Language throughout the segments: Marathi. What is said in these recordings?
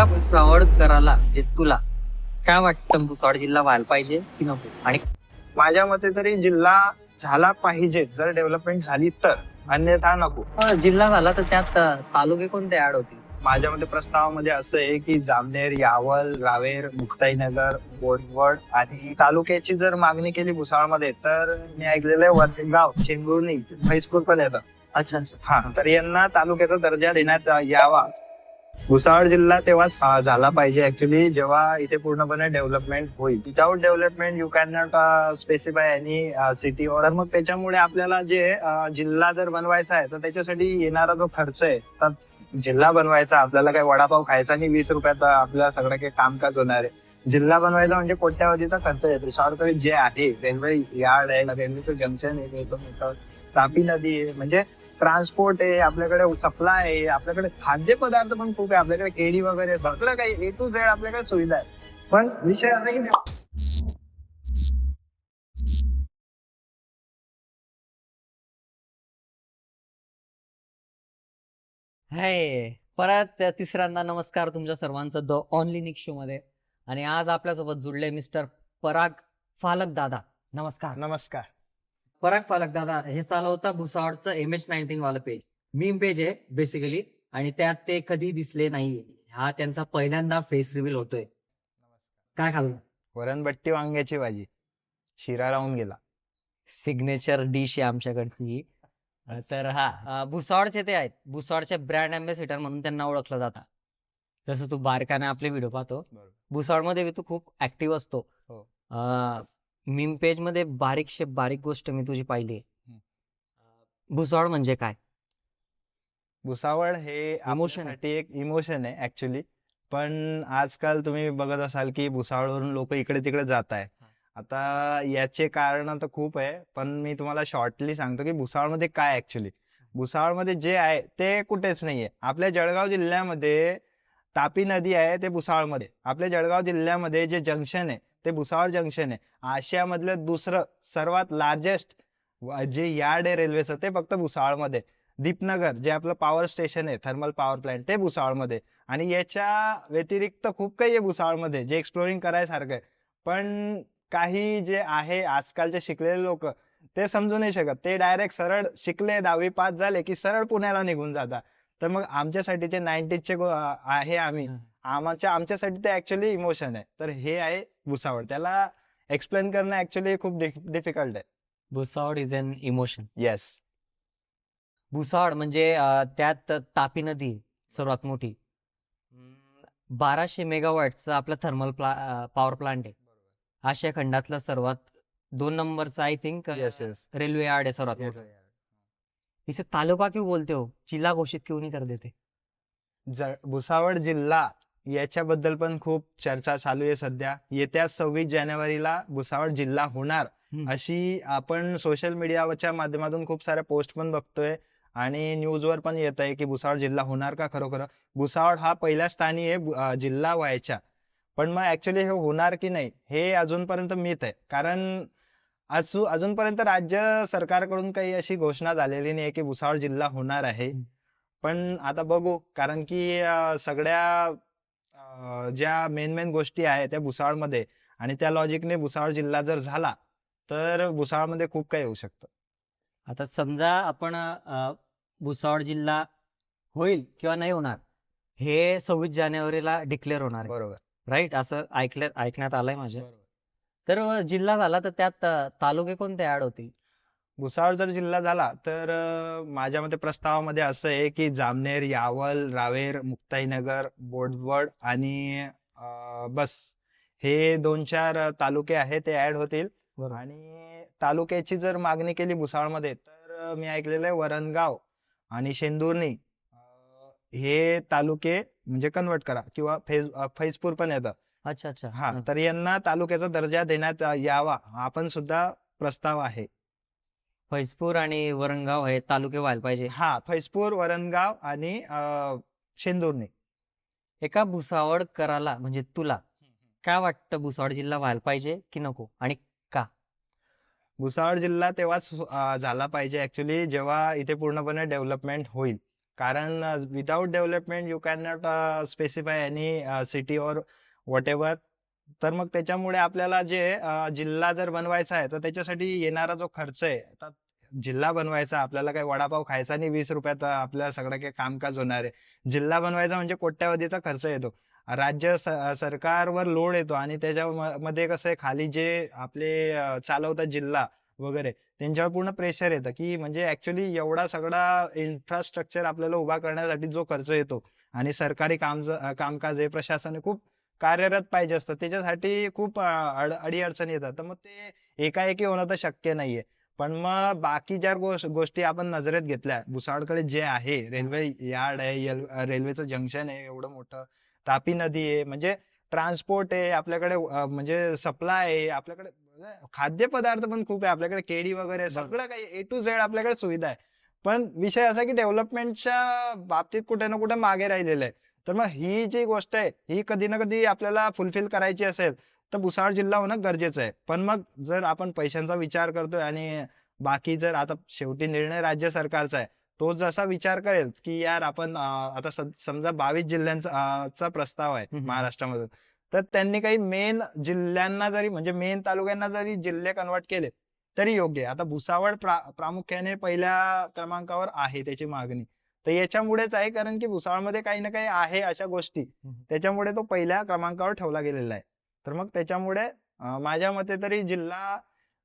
एका भुसावळ कराला म्हणजे तुला काय वाटतं भुसावळ जिल्हा व्हायला पाहिजे? की नको आणि माझ्या मते तरी जिल्हा झाला पाहिजे जर डेव्हलपमेंट झाली तर. अन्यथा नको. अं, जिल्हा झाला तर त्यात अं, तालुके कोणते ऍड होतील? माझ्या मते प्रस्तावामध्ये असं आहे की जामनेर यावल रावेर मुक्ताईनगर बोडवड आणि तालुक्याची जर मागणी केली भुसावळमध्ये तर मी ऐकलेलं आहे वरगाव चेंबुर्णी म्हैसपूर पण येतं. अच्छा अच्छा. हा तर यांना तालुक्याचा दर्जा देण्यात यावा. भुसावळ जिल्हा तेव्हाच झाला पाहिजे ऍक्च्युली जेव्हा इथे पूर्णपणे डेव्हलपमेंट होईल. Without development you can not specify any city तर मग त्याच्यामुळे आपल्याला जे uh, जिल्हा जर बनवायचा आहे तर त्याच्यासाठी येणारा जो खर्च आहे तर जिल्हा बनवायचा आपल्याला काही वडापाव खायचा आणि वीस रुपयात आपल्याला सगळं काही कामकाज होणार आहे. जिल्हा बनवायचा म्हणजे कोट्यावधीचा खर्च येतो शॉर्टकट जे आहे रेल्वे यार्ड आहे रेल्वेचं जंक्शन आहे तापी नदी आहे म्हणजे ट्रान्सपोर्ट आहे आपल्याकडे सप्लाय आहे आपल्याकडे खाद्यपदार्थ पण खूप आहे आपल्याकडे केळी वगैरे सगळं काही ए टू झेड आपल्याकडे सुविधा आहे. पण विषय असा की हाय परत तिसऱ्यांदा नमस्कार तुमच्या सर्वांचं द ऑनली शो मध्ये. आणि आज आपल्यासोबत जुडले मिस्टर पराग फालक दादा. नमस्कार. नमस्कार. पराग फालक दादा. हे चालवता भुसावळचं एम एच नाईन्टीन वालं पेज मीम पेज आहे बेसिकली आणि त्यात ते कधी दिसले नाही. हा त्यांचा पहिल्यांदा फेस रिव्हील होतोय. काय खाल्लं? वरणबट्टी वांग्याची भाजी. शिरा राहून गेला. सिग्नेचर डिश आहे आमच्याकडची तर हा अं, भुसावळचे ते आहेत. भुसावळचे ब्रँड अँबॅसिडर म्हणून त्यांना ओळखलं जातं. जसं तू बारकाने आपले व्हिडिओ पाहतो. भुसावळमध्ये बी तू खूप ऍक्टिव्ह असतो. हो. मीम पेजमध्ये बारीकशे बारीक गोष्ट मी तुझी पाहिली. भुसावळ म्हणजे काय? भुसावळ हे. आपल्यासाठी एक इमोशन आहे ऍक्च्युली पण आजकाल तुम्ही बघत असाल की भुसावळवरून लोक इकडे तिकडे जात आहे आता याचे कारण तर खूप आहे पण मी तुम्हाला शॉर्टली सांगतो की भुसावळमध्ये काय ऍक्च्युली भुसावळमध्ये जे आहे ते कुठेच नाहीये. आपल्या जळगाव जिल्ह्यामध्ये तापी नदी आहे ते भुसावळमध्ये. आपल्या जळगाव जिल्ह्यामध्ये जे जंक्शन आहे ते भुसावळ जंक्शन आहे. आशियामधलं दुसरं सर्वात लार्जेस्ट जे यार्ड आहे रेल्वेचं ते फक्त भुसावळमध्ये. दीपनगर जे आपलं पॉवर स्टेशन आहे थर्मल पॉवर प्लांट ते भुसावळमध्ये. आणि याच्या व्यतिरिक्त खूप काही आहे भुसावळमध्ये जे एक्सप्लोरिंग करायसारखं आहे. पण काही जे आहे आजकालचे शिकलेले लोक ते समजू नाही शकत. ते डायरेक्ट सरळ शिकले दहावी पास झाले की सरळ पुण्याला निघून जातात. तर मग आमच्यासाठी जे नाईन्टीजचे आहे आम्ही. आमच्या आमच्यासाठी ते ऍक्च्युली इमोशन आहे. तर हे आहे भुसावळ. त्याला एक्सप्लेन करणं ऍक्च्युली खूप डिफिकल्ट आहे. Bhusawal is an emotion yes Bhusawal म्हणजे अं, त्यात तापी नदी सर्वात मोठी. बाराशे मेगावॉटचा आपला थर्मल प्ला पॉवर प्लांट आहे. आशिया खंडातला सर्वात दोन नंबरचा I think yes yes railway yard है सर्वात मोठं. इसे तालुका क्यों बोलते हो? जिल्हा घोषित क्यों नहीं कर देते भुसावळ जिल्हा याच्याबद्दल पण खूप चर्चा चालू आहे सध्या. येत्या सव्वीस जानेवारीला भुसावळ जिल्हा होणार. अशी आपण सोशल मीडियाच्या माध्यमातून खूप साऱ्या पोस्ट पण बघतोय. आणि न्यूजवर पण येत आहे की भुसावळ जिल्हा होणार का खरोखर? भुसावळ हा पहिल्या स्थानी आहे जिल्हा व्हायच्या पण मग ऍक्च्युली हे होणार की नाही हे अजूनपर्यंत मित आहे. कारण अजू अजूनपर्यंत राज्य सरकारकडून काही अशी घोषणा झालेली नाही की भुसावळ जिल्हा होणार आहे. पण आता बघू कारण की सगळ्या ज्या मेन मेन गोष्टी आहेत त्या भुसावळमध्ये आणि त्या लॉजिकने भुसावळ जिल्हा जर झाला तर भुसावळमध्ये खूप काही होऊ शकतं. आता समजा आपण अ, भुसावळ जिल्हा होईल किंवा नाही होणार हे सव्वीस जानेवारीला डिक्लेअर होणार बरोबर. राईट असं ऐकलं ऐकण्यात आलंय माझ्या. तर अ, जिल्हा झाला तर त्यात अ, तालुके कोणते ऍड होतील? भुसावळ जर जिल्हा झाला तर माझ्या मते प्रस्तावामध्ये असं आहे की जामनेर यावल रावेर मुक्ताईनगर बोडवड आणि बस हे दोन चार तालुके आहेत ते ऍड होतील. आणि तालुक्याची जर मागणी केली भुसावळमध्ये तर मी ऐकलेलं आहे वरणगाव आणि शेंदुर्णी हे तालुके म्हणजे कन्वर्ट करा किंवा फैज फैजपूर पण येतं अच्छा अच्छा हा. तर यांना तालुक्याचा दर्जा देण्यात यावा हा पण सुद्धा प्रस्ताव आहे फैजपूर आणि वरणगाव हे तालुके व्हायला पाहिजे. हा फैजपूर वरणगाव आणि अं, शेंदुर्णी. एका भुसावळ कराला म्हणजे तुला काय वाटतं भुसावळ जिल्हा व्हायला पाहिजे की नको आणि भुसावळ जिल्हा तेव्हाच अं, झाला पाहिजे. ऍक्च्युली जेव्हा इथे पूर्णपणे डेव्हलपमेंट होईल. कारण without development you can not specify any city or whatever तर मग त्याच्यामुळे आपल्याला जे जिल्हा जर बनवायचा आहे तर त्याच्यासाठी येणारा जो खर्च आहे आता जिल्हा बनवायचा आपल्याला काही वडापाव खायचा नाही वीस रुपयात आपल्या सगळं काही कामकाज होणार आहे. जिल्हा बनवायचा म्हणजे कोट्यावधीचा खर्च येतो. राज्य स- सरकारवर लोड येतो आणि त्याच्यामध्ये कसं आहे खाली जे आपले चालवतात जिल्हा वगैरे त्यांच्यावर पूर्ण प्रेशर येतं की म्हणजे ऍक्च्युली एवढा सगळा इन्फ्रास्ट्रक्चर आपल्याला उभा करण्यासाठी जो खर्च येतो आणि सरकारी काम कामकाज हे प्रशासन खूप कार्यरत पाहिजे असतं. त्याच्यासाठी खूप अड अडीअडचणी येतात. तर मग ते एकाएकी होणं तर शक्य नाहीये. पण मग बाकी ज्या गोष्ट गोष्टी आपण नजरेत घेतल्या भुसावळकडे जे आहे रेल्वे यार्ड आहे यल- रेल्वेचं जंक्शन आहे एवढं मोठं तापी नदी आहे म्हणजे ट्रान्सपोर्ट आहे आपल्याकडे म्हणजे सप्लाय आहे आपल्याकडे खाद्यपदार्थ पण खूप आहे आपल्याकडे केळी वगैरे आहे, सगळं काही ए टू झेड आपल्याकडे सुविधा आहे. पण विषय असा की डेव्हलपमेंटच्या बाबतीत कुठे ना कुठे मागे राहिलेलं आहे. तर मग ही जी गोष्ट आहे ही कधी ना कधी आपल्याला फुलफिल करायची असेल तर भुसावळ जिल्हा होणं गरजेचं आहे. पण मग जर आपण पैशांचा विचार करतोय आणि बाकी जर आता शेवटी निर्णय राज्य सरकारचा आहे तो जसा विचार करेल की यार आपण आता सम- समजा बावीस जिल्ह्यांचा चा प्रस्ताव आहे. महाराष्ट्रामधून तर त्यांनी काही मेन जिल्ह्यांना जरी म्हणजे मेन तालुक्यांना जरी जिल्हे कन्वर्ट केले तरी योग्य आहे. आता भुसावळ प्रा- प्रामुख्याने पहिल्या क्रमांकावर आहे त्याची मागणी. तर याच्यामुळेच आहे कारण की भुसावळमध्ये काही ना काही आहे अशा गोष्टी. त्याच्यामुळे तो पहिल्या क्रमांकावर ठेवला गेलेला आहे. तर मग त्याच्यामुळे माझ्या मते तरी जिल्हा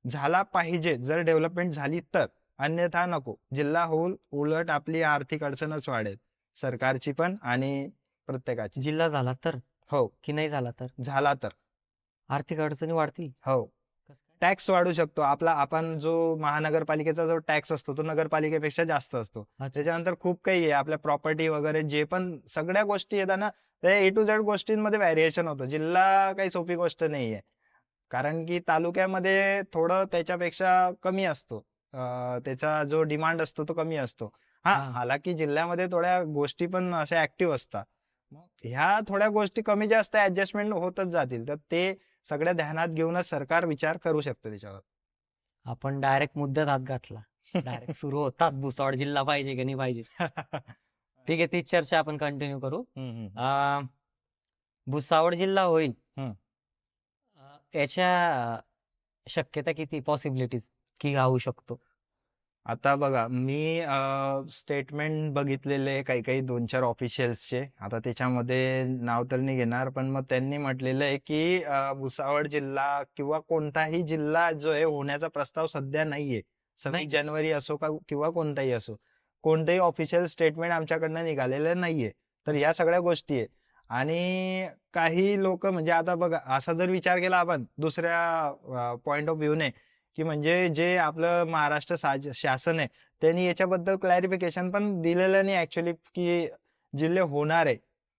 झाला पाहिजे जर डेव्हलपमेंट झाली तर. अन्यथा नको. जिल्हा होईल उलट आपली आर्थिक अडचणच वाढेल. सरकारची पण आणि प्रत्येकाची. जिल्हा झाला तर? हो. की नाही झाला तर? झाला तर. आर्थिक अडचणी वाढतील? हो. टॅक्स वाढू शकतो. आपला आपण जो महानगरपालिकेचा जो टॅक्स असतो तो नगरपालिकेपेक्षा जास्त असतो. त्याच्यानंतर खूप काही आहे. आपल्या प्रॉपर्टी वगैरे जे पण सगळ्या गोष्टी येतात ना त्या ए टू झेड गोष्टींमध्ये व्हॅरिएशन होतं. जिल्हा काही सोपी गोष्ट नाहीये कारण की तालुक्यामध्ये थोडं त्याच्यापेक्षा कमी असतो. त्याचा जो डिमांड असतो तो कमी असतो. हा. हालाकी जिल्ह्यामध्ये थोड्या गोष्टी पण अशा ऍक्टिव्ह असतात. ह्या थोड्या गोष्टी कमी जास्त ऍडजस्टमेंट होतच जातील. तर ते सगळ्या ध्यानात घेऊनच सरकार विचार करू शकतं त्याच्यावर. आपण डायरेक्ट मुद्द्यात हात घातला. डायरेक्ट सुरू होतात. भुसावळ जिल्हा पाहिजे की नाही पाहिजे. ठीक आहे तीच चर्चा आपण कंटिन्यू करू. भुसावळ जिल्हा होईल. याच्या शक्यता किती? पॉसिबिलिटीज की होऊ शकतो. आता बघा मी स्टेटमेंट बघितलेले काही काही दोन चार ऑफिशियल्सचे. आता त्याच्यामध्ये नाव तर नाही घेणार पण मग त्यांनी म्हटलेलं आहे की अं, भुसावळ जिल्हा किंवा कोणताही जिल्हा जो आहे होण्याचा प्रस्ताव सध्या नाहीये नाही. सव्वीस जानेवारी असो का किंवा कोणताही असो. कोणतेही ऑफिशियल स्टेटमेंट आमच्याकडनं निघालेलं नाहीये तर ह्या सगळ्या गोष्टी आहे आणि काही लोक म्हणजे आता बघा असा जर विचार केला आपण दुसऱ्या पॉइंट ऑफ व्ह्यूने की म्हणजे जे आपलं महाराष्ट्र शासन आहे त्यांनी याच्याबद्दल क्लॅरिफिकेशन पण दिलेलं नाही ऍक्च्युली की जिल्हे होणार आहे.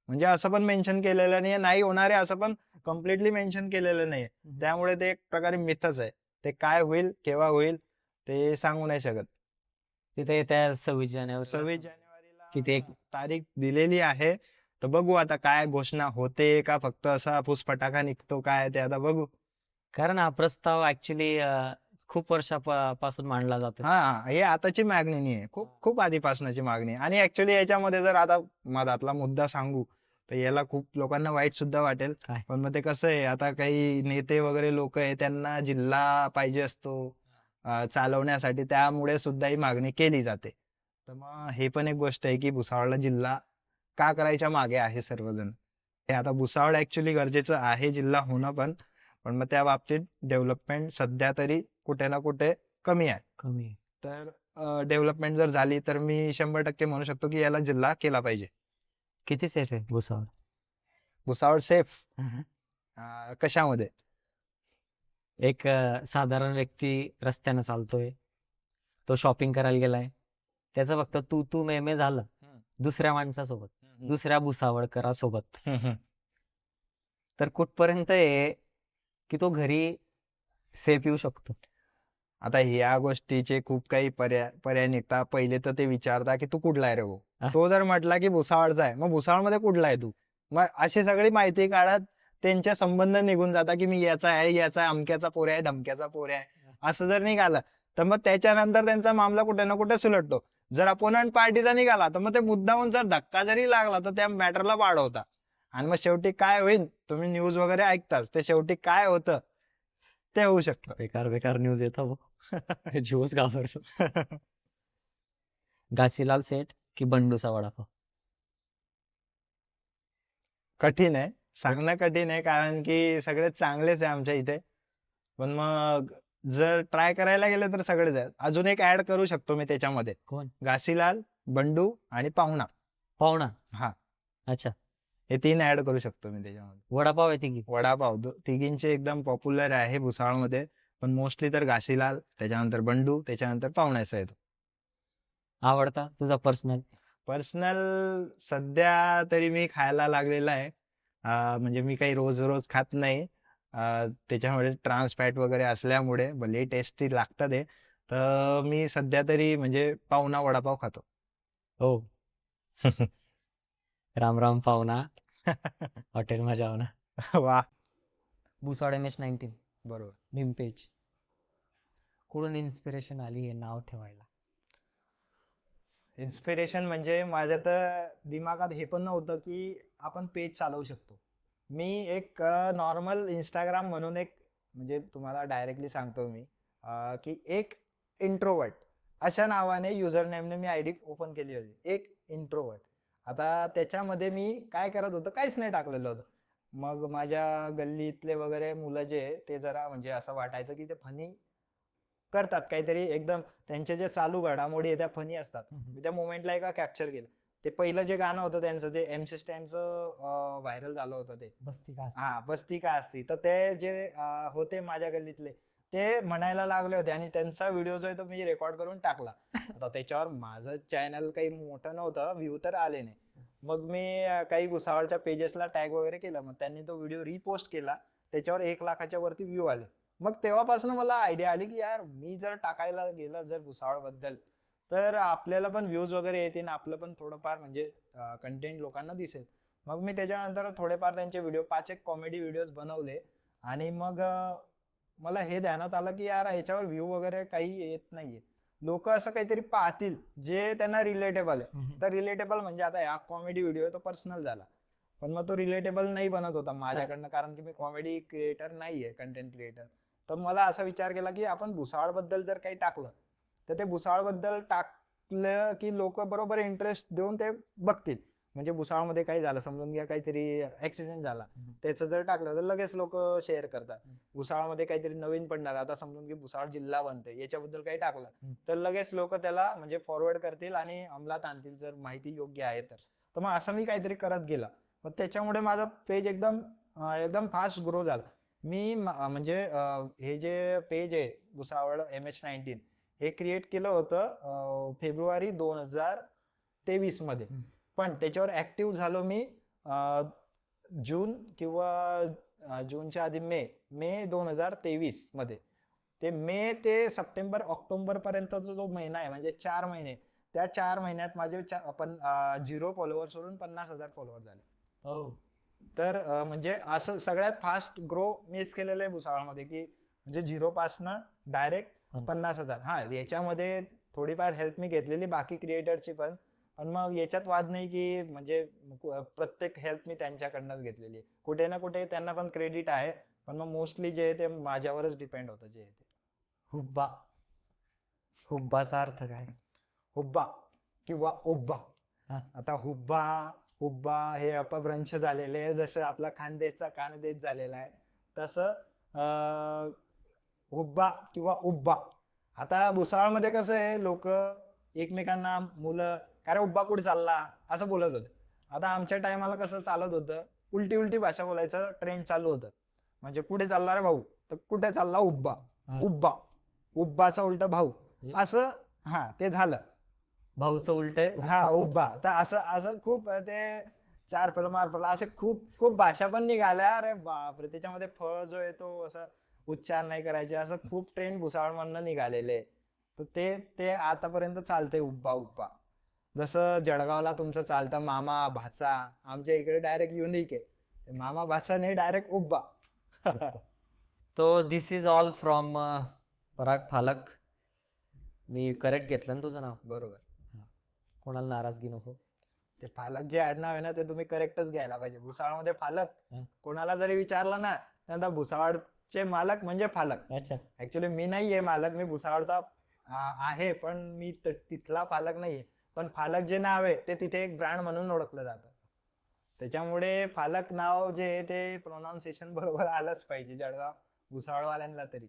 म्हणजे असं पण मेन्शन केलेलं नाही नाही होणार आहे असं पण कम्प्लिटली मेन्शन केलेलं नाही त्यामुळे ते एक प्रकारे मिथच आहे. ते काय होईल केव्हा होईल ते सांगू नाही शकत. तिथे येत्या सव्वीस जानेवारी सव्वीस जानेवारीला किती एक- तारीख दिलेली आहे. तर बघू आता काय घोषणा होते का फक्त असा फुसफटाका निघतो काय ते आता बघू. कारण हा प्रस्ताव ऍक्च्युली खूप वर्षापासून मांडला जातो हा हे. आताची मागणी नाही आहे खूप खूप आधीपासूनची मागणी आहे. आणि ऍक्च्युली याच्यामध्ये जर आता मधातला मुद्दा सांगू तर याला खूप लोकांना वाईट सुद्धा वाटेल. काय? पण मग ते कसं आहे आता काही नेते वगैरे लोक आहे त्यांना जिल्हा पाहिजे असतो अं, चालवण्यासाठी त्यामुळे सुद्धा ही मागणी केली जाते. तर मग हे पण एक गोष्ट आहे की भुसावळला जिल्हा का करायच्या मागे आहे सर्वजण? हे आता भुसावळ ऍक्च्युली गरजेचं आहे जिल्हा होणं पण. पण मग त्या बाबतीत डेव्हलपमेंट सध्या तरी कुठे ना कुठे कमी आहे. कमी आहे. तर डेव्हलपमेंट जर झाली तर मी शंभर टक्के म्हणू शकतो की याला जिल्हा केला पाहिजे. किती सेफ आहे भुसावळ? भुसावळ सेफ. कशामध्ये? एक अं, साधारण व्यक्ती रस्त्यानं चालतोय. तो शॉपिंग करायला गेलाय. त्याचं फक्त तू तू मे मे झालं. हम्म. दुसऱ्या माणसासोबत. दुसऱ्या भुसावळकरासोबत. हम्म. तर कुठपर्यंत की तो घरी सेफ येऊ शकतो. आता ह्या गोष्टीचे खूप काही पर्याय पर्याय निघतात. पहिले तर ते विचारता की तू कुठला आहे रे भाऊ. तो जर म्हटला की भुसावळचा आहे मग भुसावळमध्ये कुठला आहे तू? मग अशी सगळी माहिती काढत त्यांच्या संबंध निघून जाता की मी याचा आहे याचा आहे अमक्याचा पोऱ्या आहे ढमक्याचा पोऱ्या आहे. असं जर निघालं तर मग त्याच्यानंतर त्यांचा मामला कुठे ना कुठे सुलटतो. जर अपोनंट पार्टीचा निघाला तर मग ते मुद्दाहून जर धक्का जरी लागला तर त्या मॅटरला वाढवता आणि मग शेवटी काय होईल? तुम्ही न्यूज वगैरे ऐकताच ते शेवटी काय होतं? ते होऊ शकतं. बेकार बेकार न्यूज येतो जीवच घाबरतो. घासीलाल सेठ की बंडूचा वडापाव? कठीण आहे. सांगणं कठीण आहे कारण की सगळे चांगलेच आहे आमच्या इथे. पण मग जर ट्राय करायला गेलं तर सगळेच आहेत. अजून एक ऍड करू शकतो मी त्याच्यामध्ये. कोण? घासीलाल बंडू आणि पाहुणा. पाहुणा? हा. अच्छा. हे तीन ऍड करू शकतो मी त्याच्यामध्ये. वडापाव येते की वडापाव दो- तिघींचे एकदम पॉप्युलर आहे भुसावळमध्ये पण मोस्टली तर घासीलाल त्याच्यानंतर बंडू त्याच्यानंतर पाहुण्याचा येतो. आवडता तुझा पर्सनल? पर्सनल सध्या तरी मी खायला लागलेला आहे. अं, म्हणजे मी काही रोज रोज खात नाही. अं, त्याच्यामध्ये ट्रान्स फॅट वगैरे असल्यामुळे भले टेस्टी लागतात ते तर मी सध्या तरी म्हणजे पाहुणा वडापाव खातो. हो. राम राम पाहुणा. हॉटेल माझ्या ना. वा. Bhusawal M H nineteen. बरोबर. भीमपेज कुठून इन्स्पिरेशन आली हे नाव ठेवायला? इन्स्पिरेशन म्हणजे माझ्या तर दिमागात हे पण नव्हतं की आपण पेज चालवू शकतो. मी एक नॉर्मल इंस्टाग्राम म्हणून एक म्हणजे तुम्हाला डायरेक्टली सांगतो मी अं, की एक इंट्रोवर्ट अशा नावाने युजर नेमने मी आय डी ओपन केली होती. एक इंट्रोवर्ट आता त्याच्यामध्ये मी काय करत होतो काहीच नाही टाकलेलं होतं. मग माझ्या गल्लीतले वगैरे मुलं जे ते जरा म्हणजे असं वाटायचं की ते फनी करतात. काहीतरी एकदम त्यांचे जे चालू घडामोडी त्या फनी असतात. त्या मोमेंटला एका कॅप्चर केलं. ते पहिलं जे गाणं होतं त्यांचं ते एम सी स्टँडचं व्हायरल झालं होतं ते. बसती का हा बस्ती काय असती. तर ते जे होते माझ्या गल्लीतले ते म्हणायला लागले होते आणि त्यांचा व्हिडिओ जो आहे तो मी रेकॉर्ड करून टाकला. आता त्याच्यावर माझं चॅनल काही मोठं नव्हतं व्ह्यू तर आले नाही. मग मी काही भुसावळच्या पेजेसला टॅग वगैरे केलं. मग त्यांनी तो व्हिडिओ रिपोस्ट केला. त्याच्यावर एक लाखाच्या वरती व्ह्यू आले. मग तेव्हापासून मला आयडिया आली की यार मी जर टाकायला गेलं जर भुसावळबद्दल तर आपल्याला पण व्ह्यूज वगैरे येतील आपलं पण थोडंफार म्हणजे कंटेंट लोकांना दिसेल. मग मी त्याच्यानंतर थोडेफार त्यांचे व्हिडिओ पाच एक कॉमेडी व्हिडिओज बनवले. आणि मग मला हे ध्यानात आलं की यार ह्याच्यावर व्ह्यू वगैरे काही येत नाहीये. लोक असं काहीतरी पाहतील जे त्यांना रिलेटेबल आहे. तर रिलेटेबल म्हणजे आता हा कॉमेडी व्हिडिओ तो पर्सनल झाला. पण मग तो रिलेटेबल नाही बनत होता माझ्याकडनं कारण की मी कॉमेडी क्रिएटर नाहीये कंटेंट क्रिएटर तर मला असा विचार केला की आपण भुसावळबद्दल जर काही टाकलं तर ते भुसावळबद्दल टाकलं की लोक बरोबर इंटरेस्ट देऊन ते बघतील. म्हणजे भुसावळमध्ये काही झालं समजून घ्या काहीतरी ऍक्सिडेंट झाला. त्याचं जर टाकलं तर लगेच लोक शेअर करतात. भुसावळमध्ये काहीतरी नवीन पडणार. आता समजून की भुसावळ जिल्हा बनते याच्याबद्दल काही टाकलं. तर लगेच लोक त्याला म्हणजे फॉरवर्ड करतील आणि अंमलात आणतील जर माहिती योग्य आहे तर. मग असं मी काहीतरी करत गेला. मग त्याच्यामुळे माझा पेज एकदम एकदम फास्ट ग्रो झाला. मी म्हणजे हे जे पेज आहे भुसावळ एम एच नाईन्टीन हे क्रिएट केलं होतं फेब्रुवारी दोन हजार तेवीसमध्ये. पण त्याच्यावर ऍक्टिव्ह झालो मी जून किंवा जूनच्या आधी मे मे दोन हजार तेवीसमध्ये. ते मे ते सप्टेंबर ऑक्टोबर पर्यंतचा जो महिना आहे म्हणजे चार महिने त्या चार महिन्यात माझे चा- पण झिरो फॉलोअर्स वरून पन्नास हजार फॉलोअर झाले. हो. तर म्हणजे असं सगळ्यात फास्ट ग्रो मीच केलेलं आहे भुसावळमध्ये की म्हणजे झिरो पासनं डायरेक्ट पन्नास हजार. हा याच्यामध्ये थोडीफार हेल्प मी घेतलेली बाकी क्रिएटरची पण. पण मग याच्यात वाद नाही की म्हणजे प्रत्येक हेल्प मी त्यांच्याकडनंच घेतलेली आहे. कुठे ना कुठे त्यांना पण क्रेडिट आहे पण मग मोस्टली जे आहे ते माझ्यावरच डिपेंड होतं जे आहे ते. हुब्बा. हुब्बाचा अर्थ काय? हुब्बा किंवा उब्बा. हा. आता हुब्बा हुब्बा हे अपभ्रंश झालेले आहे जसं आपला खानदेशचा कानदेश झालेला आहे तसं अं, हुब्बा किंवा उब्बा. आता भुसावळमध्ये कसं आहे लोक एकमेकांना मुलं काय रे उब्बा कुठे चालला? असं बोलत होते. आता आमच्या टायमाला कसं चालत होतं उलटी उलटी भाषा बोलायचं ट्रेंड चालू होतं. म्हणजे कुठे चालला रे भाऊ? तर कुठे चालला उब्बा. उब्बा. उब्बाचा उलटा भाऊ. असं हा ते झालं. भाऊचं उलट हा उभा तर असं असं खूप ते चार फळ मार फळ असे खूप खूप भाषा पण निघाल्या. अरे बापरे त्याच्यामध्ये फळ जो आहे तो असं उच्चार नाही करायचे असं खूप ट्रेंड भुसावळमधनं निघालेले. तर ते ते आतापर्यंत चालते उब्बा उब्बा. जसं जळगावला तुमचं चालतं मामा भाचा आमच्या इकडे डायरेक्ट युनिक आहे. मामा भाचा नाही डायरेक्ट उब्बा तो this is all from Parag Phalak. Me correct घेतलं ना तुझं नाव? बरोबर. कोणाला नाराजगी नको. ते फालक जे आडनाव आहे ना ते तुम्ही करेक्टच घ्यायला पाहिजे. भुसावळमध्ये फालक. कोणाला जरी विचारलं ना तर भुसावळचे मालक म्हणजे फालक. अच्छा. ऍक्च्युली मी नाहीये मालक मी भुसावळचा आहे पण मी तिथला पालक नाहीये. पण फालक जे नाव आहे ते तिथे एक ब्रँड म्हणून ओळखलं जातं. त्याच्यामुळे फालक नाव जे आहे ते प्रोनाऊन्सिएशन बरोबर आलंच पाहिजे जळगाव भुसावळवाल्यांना तरी.